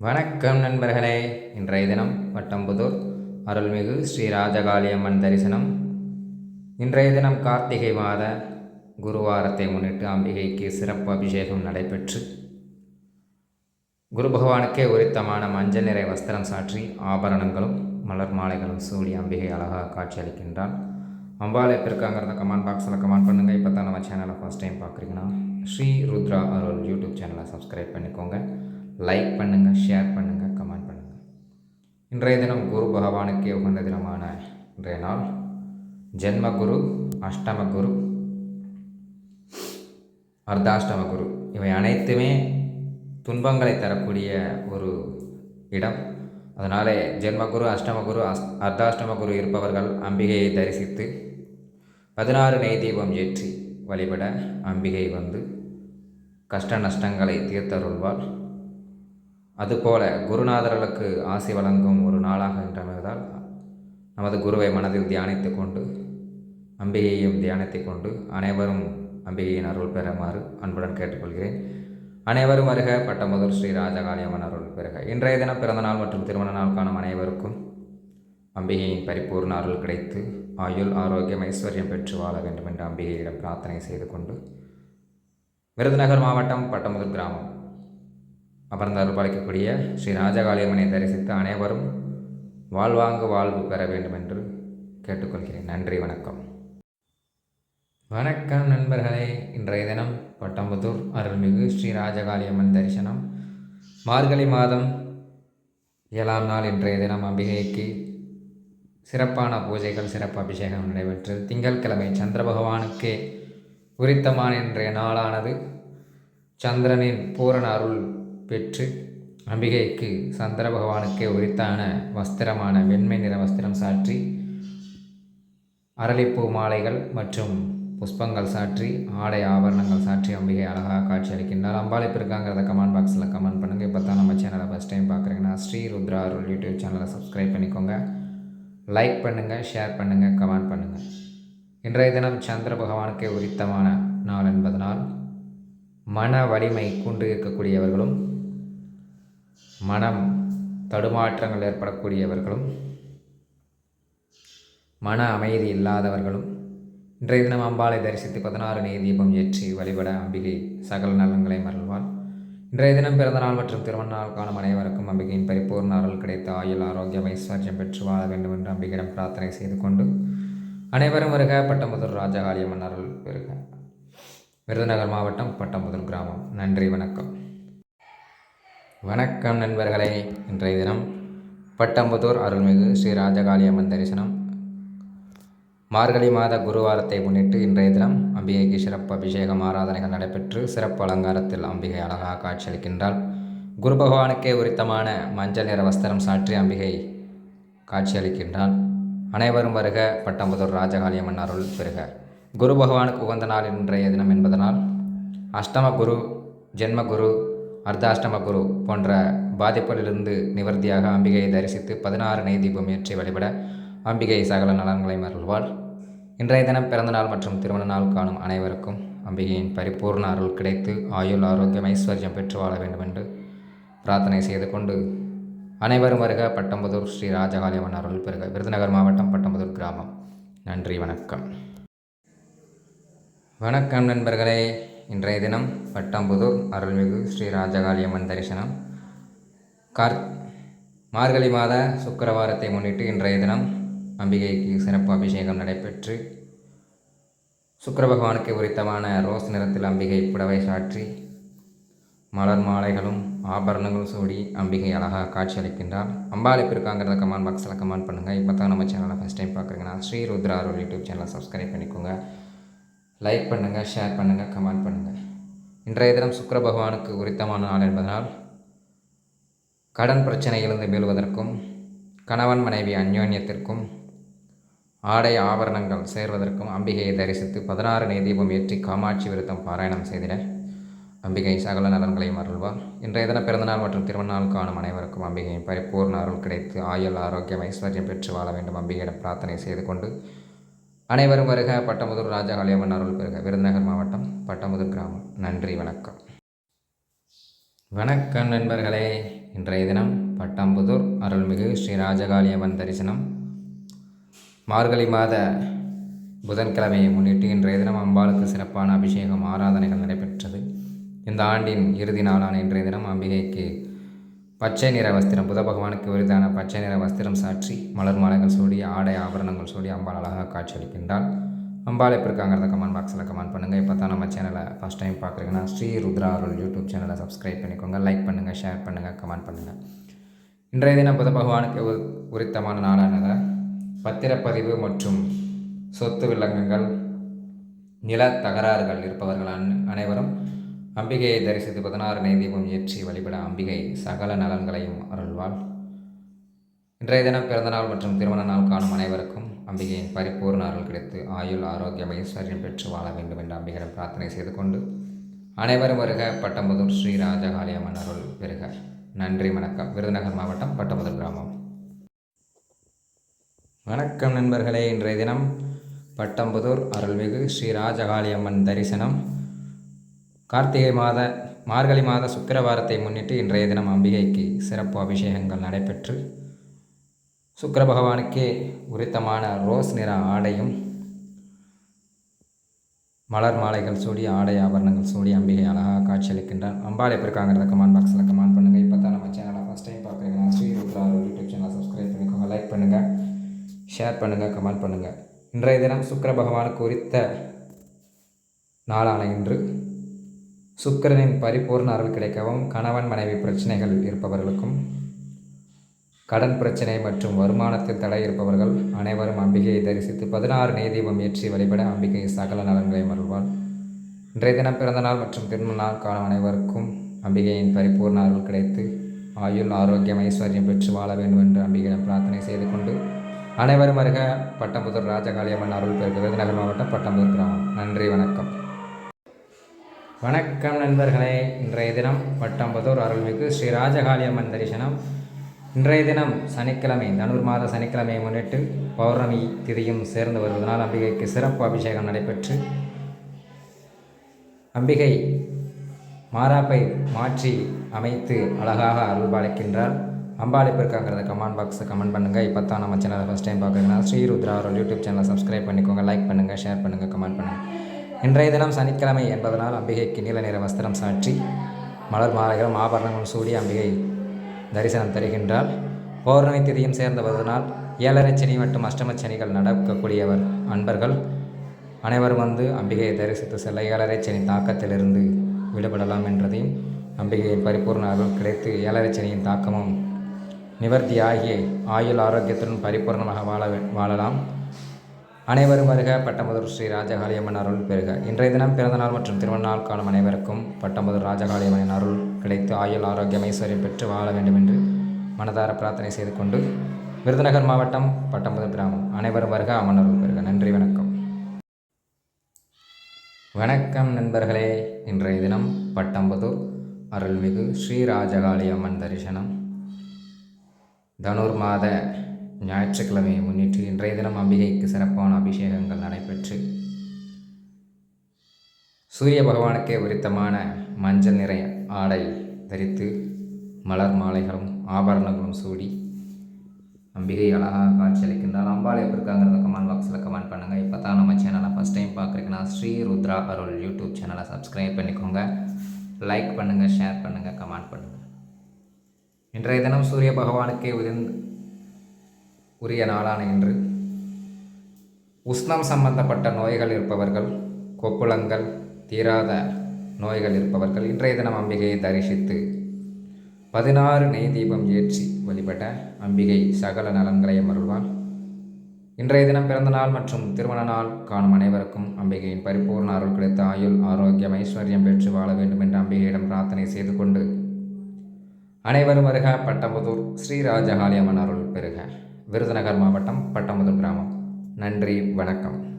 வணக்கம் நண்பர்களே. இன்றைய தினம் வட்டம்புதூர் அருள்மிகு ஸ்ரீ ராஜகாளியம்மன் தரிசனம். இன்றைய தினம் கார்த்திகை மாத குருவாரத்தை முன்னிட்டு அம்பிகைக்கு சிறப்பு அபிஷேகம் நடைபெற்று குரு பகவானுக்கே உரித்தமான மஞ்சள் நிறை வஸ்திரம் சாற்றி ஆபரணங்களும் மலர் மாலைகளும் சூடி அம்பிகை அழகாக காட்சியளிக்கின்றாள் அம்பாள் எப்போ இருக்காங்கிறத கமெண்ட் பாக்ஸில் கமெண்ட் பண்ணுங்கள் இப்போ தான் நம்ம சேனலை ஃபஸ்ட் டைம் பார்க்குறீங்கன்னா ஸ்ரீ ருத்ரா அருள் யூடியூப் சேனலை சப்ஸ்கிரைப் பண்ணிக்கோங்க. லைக் பண்ணுங்கள் ஷேர் பண்ணுங்கள் கமெண்ட் பண்ணுங்கள் இன்றைய தினம் குரு பகவானுக்கே உகந்த தினமான இன்றைய நாள். ஜென்ம குரு அஷ்டம குரு அர்த்தாஷ்டம குரு இவை அனைத்துமே துன்பங்களை தரக்கூடிய ஒரு இடம். அதனாலே ஜென்மகுரு அஷ்டமகுரு அஸ் அர்த்தாஷ்டம குரு இருப்பவர்கள் அம்பிகையை தரிசித்து பதினாறு நெய் தீபம் ஏற்றி வழிபட அம்பிகை வந்து கஷ்ட நஷ்டங்களை தீர்த்தருள்வாள். அதுபோல குருநாதர்களுக்கு ஆசை வழங்கும் ஒரு நாளாக என்றமைவதால் நமது குருவை மனதில் தியானித்து கொண்டு அம்பிகையையும் தியானித்து கொண்டு அனைவரும் அம்பிகையின் அருள் பெறுமாறு அன்புடன் கேட்டுக்கொள்கிறேன். அனைவரும் வருக பட்டமுதல் ஸ்ரீ ராஜகாளியம்மன் அருள் பெறுக. இன்றைய தினம் பிறந்த நாள் மற்றும் திருமண நாள் காணும் அனைவருக்கும் அம்பிகையின் பரிபூர்ண அருள் கிடைத்து ஆயுள் ஆரோக்கியம் ஐஸ்வர்யம் பெற்று வாழ வேண்டும் என்று அம்பிகையிடம் பிரார்த்தனை செய்து கொண்டு விருதுநகர் மாவட்டம் பட்டமுதல் கிராமம் அமர்ந்து அருள்பாலிக்கக்கூடிய ஸ்ரீ ராஜகாளியம்மனை தரிசித்து அனைவரும் வாழ்வாங்கு வாழ்வு பெற வேண்டும் என்று கேட்டுக்கொள்கிறேன். நன்றி வணக்கம். வணக்கம் நண்பர்களே. இன்றைய தினம் பட்டம்புத்தூர் அருள்மிகு ஸ்ரீ ராஜகாளியம்மன் தரிசனம். மார்கழி மாதம் ஏழாம் நாள் இன்றைய தினம் அம்பிகைக்கு சிறப்பான பூஜைகள் சிறப்பு அபிஷேகம் நடைபெற்று திங்கட்கிழமை சந்திர பகவானுக்கே உரித்தமான இன்றைய நாளானது. சந்திரனின் பூரண அருள் பெற்று அம்பிகைக்கு சந்திர பகவானுக்கே உரித்தான வஸ்திரமான வெண்மை நிற வஸ்திரம் சாற்றி அரளிப்பூ மாலைகள் மற்றும் புஷ்பங்கள் சாற்றி ஆடை ஆபரணங்கள் சாற்றி அம்பிகை அழகாக காட்சி அளிக்கின்றார். அம்பாள் இப்போ இருக்காங்கிறத கமெண்ட் பாக்ஸில் கமெண்ட் பண்ணுங்கள் இப்போ தான் நம்ம சேனலை ஃபஸ்ட் டைம் பார்க்குறீங்கன்னா ஸ்ரீ ருத்ரா அருள் யூடியூப் சேனலை சப்ஸ்கிரைப் பண்ணிக்கோங்க. லைக் பண்ணுங்கள் ஷேர் பண்ணுங்கள் கமெண்ட் பண்ணுங்கள் இன்றைய தினம் சந்திர பகவானுக்கே உரித்தமான நாள் என்பதனால் மன வலிமை கொண்டு இருக்கக்கூடியவர்களும் மனம் தடுமாற்றங்கள் ஏற்படக்கூடியவர்களும் மன அமைதி இல்லாதவர்களும் இன்றைய தினம் அம்பாளை தரிசித்து பதினாறு நெய் தீபம் ஏற்றி வழிபட அம்பிகை சகல நலன்களை மறழ்வாள் இன்றைய தினம் பிறந்த நாள் மற்றும் திருமண நாள் காணும் அனைவருக்கும் அம்பிகையின் பரிபூர்ண அருள் கிடைத்த ஆயுள் ஆரோக்கியம் ஐஸ்வர்யம் பெற்று வாழ வேண்டும் என்று அம்பிகையிடம் பிரார்த்தனை செய்து கொண்டு அனைவரும் வருக. பட்டமுதூர் ராஜகாளியம்மன் அருள் வருக விருதுநகர் மாவட்டம் பட்டமுதூர் கிராமம். நன்றி வணக்கம். வணக்கம் நண்பர்களே. இன்றைய தினம் பட்டம்புதூர் அருள்மிகு ஸ்ரீ ராஜகாளியம்மன் தரிசனம். மார்கழி மாத குருவாரத்தை முன்னிட்டு இன்றைய தினம் அம்பிகைக்கு சிறப்பு அபிஷேகம் ஆராதனைகள் நடைபெற்று சிறப்பு அலங்காரத்தில் அம்பிகை அழகாக காட்சியளிக்கின்றாள். குரு பகவானுக்கே உரித்தமான மஞ்சள் நிற வஸ்திரம் சாற்றி அம்பிகை காட்சியளிக்கின்றாள் அனைவரும் வருக பட்டம்புதூர் ராஜகாளியம்மன் அருள் பெறுக. குரு பகவானுக்கு உகந்த நாள் இன்றைய தினம் என்பதனால் அஷ்டம குரு ஜென்ம குரு அர்த்தாஷ்டம குரு போன்ற பாதிப்புகளிலிருந்து நிவர்த்தியாக அம்பிகையை தரிசித்து பதினாறு நெய் தீபம் ஏற்றி வழிபட அம்பிகை சகல நலன்களை மருள்வாள். இன்றைய தினம் பிறந்த நாள் மற்றும் திருமண நாள் காணும் அனைவருக்கும் அம்பிகையின் பரிபூர்ண அருள் கிடைத்து ஆயுள் ஆரோக்கியம் ஐஸ்வர்யம் பெற்று வாழ வேண்டும் என்று பிரார்த்தனை செய்து கொண்டு அனைவரும் வருக. பட்டம்புதூர் ஸ்ரீ ராஜகாலியம்மன் அருள் பெருக விருதுநகர் மாவட்டம் பட்டம்புதூர் கிராமம். நன்றி வணக்கம். வணக்கம் நண்பர்களே. இன்றைய தினம் பட்டாம்புதூர் அருள்மிகு ஸ்ரீ ராஜகாளியம்மன் தரிசனம். கார் மார்கழி மாத சுக்கரவாரத்தை முன்னிட்டு இன்றைய தினம் அம்பிகைக்கு சிறப்பு அபிஷேகம் நடைபெற்று சுக்கர பகவானுக்கு உரித்தமான ரோஸ் நிறத்தில் அம்பிகை புடவை சாற்றி மலர் மாலைகளும் ஆபரணங்களும் சூடி அம்பிகை அழகாக காட்சியளிக்கின்றார். அம்பாள் இப்போ இருக்காங்கிறத கமெண்ட் பாக்ஸில் கமெண்ட் பண்ணுங்கள் இப்போ தான் நம்ம சேனலை ஃபஸ்ட் டைம் பார்க்குறீங்கன்னா ஸ்ரீ ருத்ரா அருள் யூடியூப் சேனலை சப்ஸ்கிரைப் பண்ணிக்கோங்க. லைக் பண்ணுங்கள் ஷேர் பண்ணுங்கள் கமெண்ட் பண்ணுங்கள் இன்றைய தினம் சுக்கர பகவானுக்கு உரித்தமான நாள் என்பதனால் கடன் பிரச்சனையிலிருந்து மீள்வதற்கும் கணவன் மனைவி அந்யோன்யத்திற்கும் ஆடை ஆபரணங்கள் சேர்வதற்கும் அம்பிகையை தரிசித்து பதினாறு நெய் தீபம் ஏற்றி காமாட்சி விருத்தம் பாராயணம் செய்திட அம்பிகை சகல நலன்களையும் அருள்வார். இன்றைய தினம் பிறந்தநாள் மற்றும் திருமணநாள் காணும் அனைவருக்கும் அம்பிகையின் பரிபூர்ண அருள் கிடைத்து ஆயுள் ஆரோக்கியம் ஐஸ்வர்யம் பெற்று வாழ வேண்டும் அம்பிகையிடம் பிரார்த்தனை செய்து கொண்டு அனைவரும் வருக. பட்டமுதூர் ராஜகாளியம்மன் அருள் பெருக விருதுநகர் மாவட்டம் பட்டமுதூர் கிராமம். நன்றி வணக்கம். வணக்கம் நண்பர்களே. இன்றைய தினம் பட்டாம்புதூர் அருள்மிகு ஸ்ரீ ராஜகாளியம்மன் தரிசனம். மார்கழி மாத புதன்கிழமையை முன்னிட்டு இன்றைய தினம் அம்பாளுக்கு சிறப்பான அபிஷேகம் ஆராதனைகள் நடைபெற்றது. இந்த ஆண்டின் இறுதி நாளான இன்றைய தினம் அம்பிகைக்கு பச்சை நிற வஸ்திரம் புத பகவானுக்கு விருதான பச்சை நிற வஸ்திரம் சாற்றி மலர் மாலைகள் சூடி ஆடை ஆபரணங்கள் சூடி அம்பாள் அழகாக காட்சியளிக்கின்றால் அம்பாள் எப்படி இருக்காங்கிறத கமெண்ட் பாக்ஸில் கமெண்ட் பண்ணுங்கள் இப்போ தான் நம்ம சேனலை ஃபஸ்ட் டைம் பார்க்குறீங்கன்னா ஸ்ரீ ருத்ரா அருள் யூடியூப் சேனலை சப்ஸ்கிரைப் பண்ணிக்கோங்க. லைக் பண்ணுங்கள் ஷேர் பண்ணுங்கள் கமெண்ட் பண்ணுங்கள் இன்றைய தினம் புத பகவானுக்கு உரித்தமான நாளானதை பத்திரப்பதிவு மற்றும் சொத்து விலங்குகள் நில தகராறுகள் இருப்பவர்கள் அன் அனைவரும் அம்பிகையை தரிசித்து பதினாறு நைதீபம் ஏற்றி வழிபட அம்பிகை சகல நலன்களையும் அருள்வாள். இன்றைய தினம் பிறந்தநாள் மற்றும் திருமண நாள் காணும் அனைவருக்கும் அம்பிகையின் பரிபூர்ண அருள் கிடைத்து ஆயுள் ஆரோக்கியம் ஐஸ்வர்யம் பெற்று வாழ வேண்டும் என்று அம்பிகையிடம் பிரார்த்தனை செய்து கொண்டு அனைவரும் வருக. பட்டம்புதூர் ஸ்ரீ ராஜகாளியம்மன் அருள் பெருக நன்றி வணக்கம். விருதுநகர் மாவட்டம் பட்டம்புதூர் கிராமம். வணக்கம் நண்பர்களே. இன்றைய தினம் பட்டம்புதூர் அருள்மிகு ஸ்ரீ ராஜகாளியம்மன் தரிசனம் கார்த்திகை மாத மார்கழி மாத சுக்கிரவாரத்தை முன்னிட்டு இன்றைய தினம் அம்பிகைக்கு சிறப்பு அபிஷேகங்கள் நடைபெற்று சுக்கர பகவானுக்கே உரித்தமான ரோஸ் நிற ஆடையும் மலர் மாலைகள் சூடி ஆடை ஆபரணங்கள் சூடி அம்பிகை அழகாக காட்சியளிக்கின்றார். அம்பாள் எப்படி இருக்காங்கிறத கமெண்ட் பாக்ஸில் கமெண்ட் பண்ணுங்கள் இப்போ தான் நம்ம சேனலை ஃபஸ்ட் டைம் பார்க்குறீங்கன்னா ஸ்ரீ ருத்ரா யூடியூப் சேனலை சப்ஸ்கிரைப் பண்ணிக்கோங்க லைக் பண்ணுங்கள் ஷேர் பண்ணுங்கள் கமெண்ட் பண்ணுங்கள் இன்றைய தினம் சுக்கர பகவானுக்கு உரித்த நாளான இன்று சுக்கிரனின் பரிபூர்ண அருள் கிடைக்கவும் கணவன் மனைவி பிரச்சனைகள் இருப்பவர்களுக்கும் கடன் பிரச்சனை மற்றும் வருமானத்தில் தடை இருப்பவர்கள் அனைவரும் அம்பிகையை தரிசித்து பதினாறு நெய் ஏற்றி வழிபட அம்பிகை சகல நலன்களை மறுவாள் இன்றைய தினம் பிறந்தநாள் மற்றும் திருமண நாள் காணும் அனைவருக்கும் அம்பிகையின் பரிபூர்ண அருள் கிடைத்து ஆயுள் ஆரோக்கியம் ஐஸ்வர்யம் பெற்று வாழ வேண்டும் என்று அம்பிகையிடம் பிரார்த்தனை செய்து கொண்டு அனைவரும் வருக. பட்டம்புதூர் ராஜகாளியம்மன் அருள் பெறுகிறது விருதுநகர் மாவட்டம் பட்டம்புதூர் கிராமம். நன்றி வணக்கம். வணக்கம் நண்பர்களே. இன்றைய தினம் பட்டம்புதூர் அருள்மிகு ஸ்ரீ ராஜகாளியம்மன் தரிசனம். இன்றைய தினம் சனிக்கிழமை தனுர் மாத சனிக்கிழமையை முன்னிட்டு பௌர்ணமி திதியும் சேர்ந்து வருவதனால் அம்பிகைக்கு சிறப்பு அபிஷேகம் நடைபெற்று அம்பிகை மாறாப்பை மாற்றி அமைத்து அழகாக அருள்பாலிக்கின்றார் அம்பாள் இருக்காங்கிறத கமெண்ட் பாக்ஸை கமெண்ட் பண்ணுங்கள் இப்போ தான் நம்ம சேனலை ஃபஸ்ட் டைம் பார்க்குறீங்கன்னா ஸ்ரீ ருத்ரா அருள் யூடியூப் சேனலை சப்ஸ்கிரைப் பண்ணிக்கோங்க லைக் பண்ணுங்கள் ஷேர் பண்ணுங்கள் கமெண்ட் பண்ணுங்கள் இன்றைய தினம் சனிக்கிழமை என்பதனால் அம்பிகைக்கு நீல நிற வஸ்திரம் சாற்றி மலர் மாலைகளும் ஆபரணங்களும் சூடி அம்பிகை தரிசனம் தருகின்றால் பௌர்ணமி திதியும் சேர்ந்தபதனால் ஏழரை சனி மற்றும் அஷ்டம சனிகள் நடக்கக்கூடியவர் அன்பர்கள். அனைவரும் வந்து அம்பிகையை தரிசித்து செல்ல ஏழரை சனி தாக்கத்திலிருந்து விடுபடலாம் என்றதையும் அம்பிகையின் பரிபூர்ண அருள் கிடைத்து ஏழரை சனியின் தாக்கமும் நிவர்த்தியாகிய ஆயுள் ஆரோக்கியத்துடன் பரிபூர்ணமாக வாழ வாழலாம். அனைவரும் வருக. பட்டமதுர் ஸ்ரீ ராஜகாளியம்மன் அருள் பெறுக. இன்றைய தினம் பிறந்தநாள் மற்றும் திருமணநாள் காலம் காணும் அனைவருக்கும் பட்டமதுர் ராஜகாளியம்மனின் அருள் கிடைத்து ஆயுள் ஆரோக்கியம் ஐஸ்வர்யம் பெற்று வாழ வேண்டும் என்று மனதார பிரார்த்தனை செய்து கொண்டு விருதுநகர் மாவட்டம் பட்டமதுர் கிராமம். அனைவரும் வருக. அம்மன் அருள் பெறுக. நன்றி வணக்கம். வணக்கம் நண்பர்களே. இன்றைய தினம் பட்டம்புதூர் அருள்மிகு ஸ்ரீ ராஜகாளி அம்மன் தரிசனம். தனுர் மாத ஞாயிற்றுக்கிழமையை முன்னிட்டு இன்றைய தினம் அம்பிகைக்கு சிறப்பான அபிஷேகங்கள் நடைபெற்று சூரிய பகவானுக்கே உரித்தமான மஞ்சள் நிறை ஆடை தரித்து மலர் மாலைகளும் ஆபரணங்களும் சூடி அம்பிகை அழகாக காட்சியளிக்கின்றால் அம்பாள் எப்படி இருக்காங்கிறத கமெண்ட் பாக்ஸில் கமெண்ட் பண்ணுங்கள் இப்போ தான் நம்ம சேனலை ஃபஸ்ட் டைம் பார்க்குறீங்கன்னா ஸ்ரீ ருத்ரா அருள் யூடியூப் சேனலை சப்ஸ்கிரைப் பண்ணிக்கோங்க. லைக் பண்ணுங்கள் ஷேர் பண்ணுங்கள் கமெண்ட் பண்ணுங்கள் இன்றைய தினம் சூரிய பகவானுக்கே உதிர்ந்து உரிய நாளான இன்று. உஷ்ணம் சம்பந்தப்பட்ட நோய்கள் இருப்பவர்கள் கொப்புளங்கள் தீராத நோய்கள் இருப்பவர்கள் இன்றைய தினம் அம்பிகையை தரிசித்து பதினாறு நெய் தீபம் ஏற்றி வழிபட அம்பிகை சகல நலன்களையும் அருள்வாள் இன்றைய தினம் பிறந்த நாள் மற்றும் திருமண நாள் காணும் அனைவருக்கும் அம்பிகையின் பரிபூர்ண அருள் கிடைத்த ஆயுள் ஆரோக்கியம் ஐஸ்வர்யம் பெற்று வாழ வேண்டும் என்று அம்பிகையிடம் பிரார்த்தனை செய்து கொண்டு அனைவரும் வருக. பட்டம்புதூர் ஸ்ரீ ராஜகாளியம்மன் அருள் பெறுக. விருதுநகர் மாவட்டம் பட்டமுதல் கிராமம். நன்றி வணக்கம்.